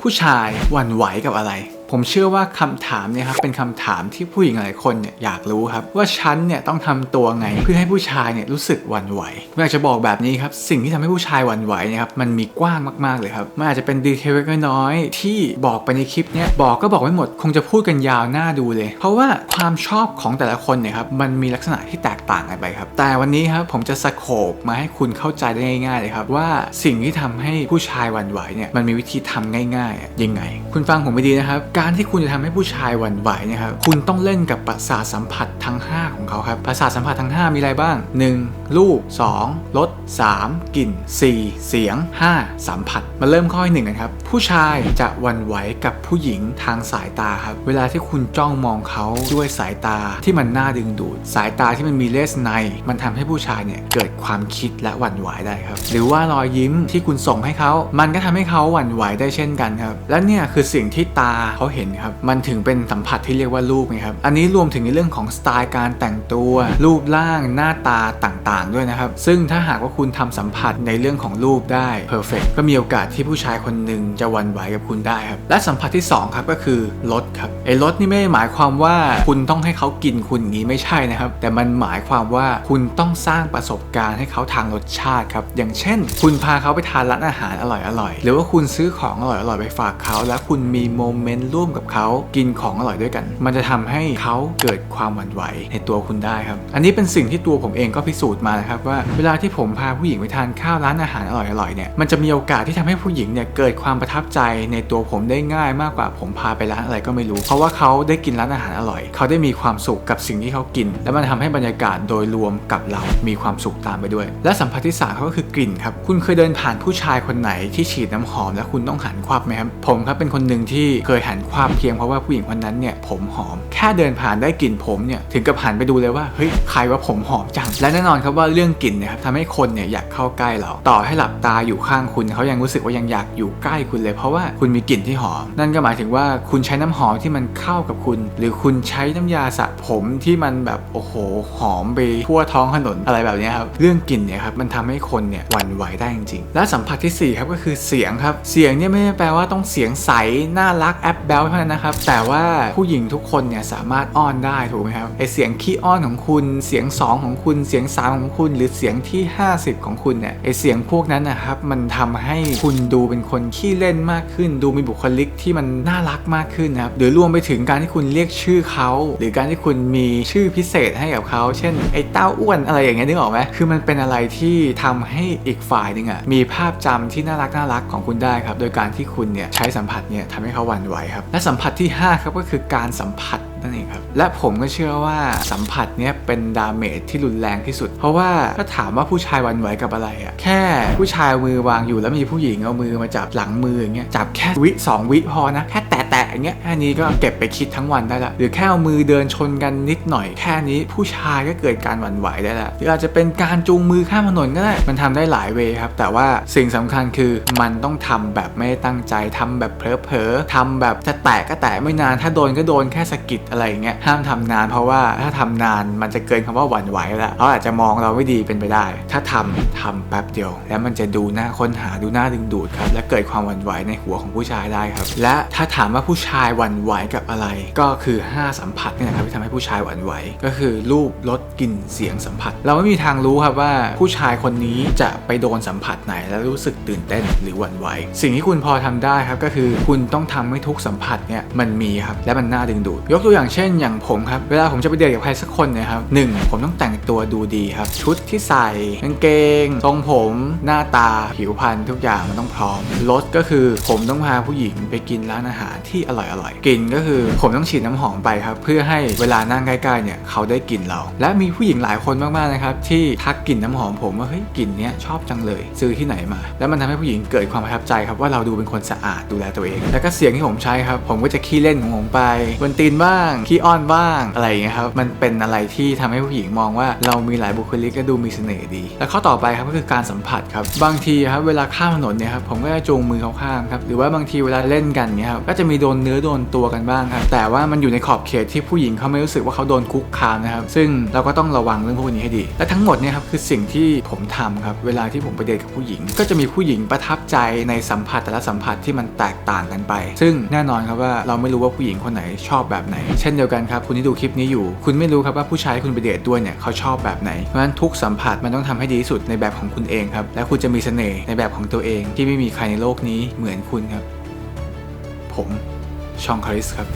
ผู้ชายหวั่นไหวกับอะไร ผมเชื่อว่าคำถามเนี่ยครับเป็นคำถามที่ผู้หญิงหลายคนเนี่ยอยากรู้ครับว่าฉันเนี่ยต้องทำตัวไงเพื่อให้ผู้ชายเนี่ยรู้สึกหวั่นไหวอยากจะบอกแบบนี้ครับสิ่งที่ทำให้ผู้ชายหวั่นไหวเนี่ยครับมันมีกว้างมากๆเลยครับมันอาจจะเป็นดีเทลเล็กน้อยที่บอกไปในคลิปเนี่ยบอกก็บอกไม่หมดคงจะพูดกันยาวหน้าดูเลย เพราะว่าความชอบของแต่ละคนเนี่ยครับมันมีลักษณะที่แตกต่างกันไปครับแต่วันนี้ครับผมจะสโคบมาให้คุณเข้าใจได้ง่ายๆเลยครับว่าสิ่งที่ทำให้ผู้ชายหวั่นไหวเนี่ยมันมีวิธีทำง่ายๆยังไง คุณฟังผมไปดีนะครับการที่คุณจะทำให้ผู้ชายหวั่นไหวนะครับคุณต้องเล่นกับประสาทสัมผัสทั้ง 5 ของเขาครับประสาทสัมผัสทั้ง 5 มีอะไรบ้าง 1. รูป 2. รส 3. กลิ่น 4. เสียง 5. สัมผัส มาเริ่มข้อที่หนึ่งกันครับ ผู้ชายจะหวั่นไหวกับผู้หญิงทางสายตาครับ เวลาที่คุณจ้องมองเขาด้วยสายตาที่มันน่าดึงดูด สายตาที่มันมีเลสใน มันทำให้ผู้ชายเนี่ยเกิดความคิดและหวั่นไหวได้ครับ หรือว่ารอยยิ้มที่คุณส่งให้เขา มันก็ทำให้เขาหวั่นไหวได้เช่นกันครับ และเนี่ยคือสิ่งที่ตาเขาเห็นครับ มันถึงเป็นสัมผัสที่เรียกว่ารูปไงครับ อันนี้รวมถึงในเรื่องของสไตล์การแต่งตัว รูปร่างหน้าตาต่างๆ ด้วยนะครับ ซึ่งถ้าหากว่าคุณทำสัมผัสในเรื่องของรูปได้เพอร์เฟกก็มีโอกาสที่ผู้ชายคนหนึ่งจะวันไหวกับคุณได้ครับ และสัมผัสที่สองครับก็คือรสครับไอ้รสนี่ไม่ได้หมายความว่าคุณต้องให้เขากินคุณอย่างนี้ไม่ใช่นะครับ แต่มันหมายความว่าคุณต้องสร้างประสบการณ์ให้เขาทางรสชาติครับ อย่างเช่น คุณพาเขาไปทานร้านอาหารอร่อยๆหรือว่าคุณซื้อของอร่อยๆไปฝากเขาแล้วคุณมีโมเมนต์ร่วมกับเขากินของอร่อยด้วยกัน มันจะทำให้เขาเกิดความหวั่นไหวในตัวคุณได้ครับ อันนี้เป็นสิ่งที่ตัวผมเองก็พิสูจน์มานะครับว่าเวลาที่ผมพาผู้หญิงไปทานข้าวร้านอาหารอร่อยๆเนี่ยมันจะมีโอกาสที่ทำให้ผู้หญิงเนี่ยเกิดความประทับใจในตัวผมได้ง่ายมากกว่าผมพาไปร้านอะไรก็ไม่รู้ เพราะว่าเขาได้กินร้านอาหารอร่อย เขาได้มีความสุขกับสิ่งที่เขากิน และมันทำให้บรรยากาศโดยรวมกับเรา มีความสุขตามไปด้วย และสัมผัสที่สามก็คือกลิ่นครับคุณเคยเดินผ่านผู้ชายคนไหนที่ฉีดน้ำหอม แล้วคุณต้องหันควับไหมครับผมครับเป็นคนหนึ่งที่เคยหันควับเพียงเพราะว่าผู้หญิงคนนั้นเนี่ยผมหอม แค่เดินผ่านได้กลิ่นผมเนี่ยถึงกับหันไปดูเลยว่าเฮ้ยใครว่าผมหอมจัง และแน่นอนครับว่าเรื่องกลิ่นนี่ยครับทำให้คนเนี่ยอยากเข้าใกล้เรา ต่อให้หลับตาอยู่ข้างคุณเขายังรู้สึกว่ายังอยากอยู่ใกล้คุณเลย เพราะว่าคุณมีกลิ่นที่หอม นั่นก็หมายถึงว่าคุณใช้น้ำหอมที่มันเข้ากับคุณ หรือคุณใช้น้ำยาสระผมที่มันแบบโอ้โหหอมไปทั่วท้องถนนอะไรแบบนี้ครับเรื่องกลิ่นเนี่ยครับมันทำให้คนเนี่ยหวั่นไหวได้จริงๆและสัมผัสที่สี่ครับก็คือเสียงครับเสียงเนี่ยไม่ได้แปลว่าต้องเสียงใสน่ารักแอปแบลเท่านั้นนะครับ แต่ว่าผู้หญิงทุกคนเนี่ยสามารถอ้อนได้ถูกไหมครับไอเสียงขี้อ้อนของคุณเสียงสองของคุณเสียงสามของคุณ หรือเสียงที่ 50 ของคุณเนี่ยไอเสียงพวกนั้นนะครับมันทำให้คุณดูเป็นคนขี้เล่นมากขึ้น ดูมีบุคลิกที่มันน่ารักมากขึ้นนะครับหรือรวมไปถึงการที่คุณเรียกชื่อเขาหรือการที่คุณมีชื่อพิเศษให้กับเขา เช่นไอเต้าอ้วนอะไรอย่างเงี้ยนึกออกไหมคือมันเป็นอะไรที่ทำให้อีกฝ่ายนึงอะมีภาพจำที่น่ารักน่ารักของคุณได้ครับโดยการที่คุณเนี่ยใช้สัมผัสเนี่ยทำให้เขาหวั่นไหวครับและสัมผัสที่ห้าครับก็คือการสัมผัส นั่นเองครับ และผมก็เชื่อว่าสัมผัสเนี้ยเป็นดาเมจที่รุนแรงที่สุด เพราะว่าถ้าถามว่าผู้ชายหวันไหวกับอะไรอะแค่ผู้ชายมือวางอยู่แล้วมีผู้หญิงเอามือมาจับหลังมืออย่างเงี้ยจับแค่วิสองวิพอนะแค่แตะแตะๆอย่างเงี้ยแค่นี้ก็เก็บไปคิดทั้งวันได้ละหรือแค่เอามือเดินชนกันนิดหน่อยแค่นี้ผู้ชายก็เกิดการหวั่นไหวได้ละหรืออาจจะเป็นการจูงมือข้ามถนนก็ได้มันทำได้หลายเวครับ แต่ว่าสิ่งสำคัญคือมันต้องทำแบบไม่ตั้งใจทำแบบเผลอๆทำแบบจะแตะก็แตะไม่นานถ้าโดนก็โดนแค่สะกิดอะไรอย่างเงี้ยห้ามทำนาน เพราะว่าถ้าทำนานมันจะเกินคำว่าหวั่นไหวแล้วเขาอาจจะมองเราไม่ดีเป็นไปได้ ถ้าทำทำแป๊บเดียว แล้วมันจะดูน่าค้นหาดูน่าดึงดูดครับ และเกิดความหวั่นไหวในหัวของผู้ชายได้ครับ และถ้าถามว่าผู้ชายหวั่นไหวกับอะไร ก็คือ 5 สัมผัสนี่แหละครับที่ทำให้ผู้ชายหวั่นไหว ก็คือรูปรสกลิ่นเสียงสัมผัส เราไม่มีทางรู้ครับว่าผู้ชายคนนี้จะไปโดนสัมผัสไหนแล้วรู้สึกตื่นเต้นหรือหวั่นไหว สิ่งที่คุณพอทำได้ครับก็คือคุณต้องทำให้ทุกสัมผัสเนี่ยมันมีครับและมันน่าดึงดูด ยกตัวอย่างเช่นอย่างผมครับ เวลาผมจะไปเดทกับใครสักคนเนยครับหนึ่งผมต้องแต่งตัวดูดีครับ ชุดที่ใส่กางเกง ทรงผม หน้าตา ผิวพรรณทุกอย่างมันต้องพร้อมรสก็คือผมต้องพาผู้หญิงไปกินร้านอาหารที่อร่อยอร่อยๆกลิ่นก็คือผมต้องฉีดน้ำหอมไปครับ เพื่อให้เวลานั่งใกล้ๆเนี่ยเขาได้กลิ่นเรา และมีผู้หญิงหลายคนมากๆนะครับที่ทักกลิ่นน้ำหอมผมว่าเฮ้ยกลิ่นเนี้ยชอบจังเลย ซื้อที่ไหนมา แล้วมันทำให้ผู้หญิงเกิดความประทับใจครับว่าเราดูเป็นคนสะอาดดูแลตัวเอง แล้วก็เสียงที่ผมใช้ครับผมก็จะขี้เล่นของผมไปบนตีนบ้างขี้อ้อนบ้างอะไรอย่างเงี้ยครับมันเป็นอะไรที่ทำให้ผู้หญิงมองว่าเรามีหลายบุคลิกและดูมีเสน่ห์ดี แล้วข้อต่อไปครับก็คือการสัมผัสครับบางทีครับเวลาข้ามถนนเนี่ยครับผมก็จะจูงมือเขาข้ามครับหรือว่าบางทีเวลาเล่นกันเนี่ยครับก็จะมีโดนเนื้อโดนตัวกันบ้างครับแต่ว่ามันอยู่ในขอบเขตที่ผู้หญิงเขาไม่รู้สึกว่าเขาโดนคุกคามนะครับซึ่งเราก็ต้องระวังเรื่องพวกนี้ให้ดี และทั้งหมดเนี่ยครับคือสิ่งที่ผมทำครับเวลาที่ผมไปเดทกับผู้หญิง ก็จะมีผู้หญิงประทับใจในสัมผัสแต่ละสัมผัสที่มันแตกต่างกันไป ซึ่งแน่นอนครับว่าเราไม่รู้ว่าผู้หญิงคนไหนชอบแบบไหนเช่นเดียวกันครับคุณที่ดูคลิปนี้อยู่ คุณไม่รู้ครับว่าผู้ชายที่คุณไปเดทด้วยเนี่ยเขาชอบแบบไหนเพราะฉะนั้นทุกสัมผัสมันต้องทำให้ดีที่สุดในแบบของคุณเองครับและคุณจะมีเสน่ห์ในแบบของตัวเองที่ไม่มีใครในโลกนี้เหมือนคุณครับ ผมชองคาริสครับ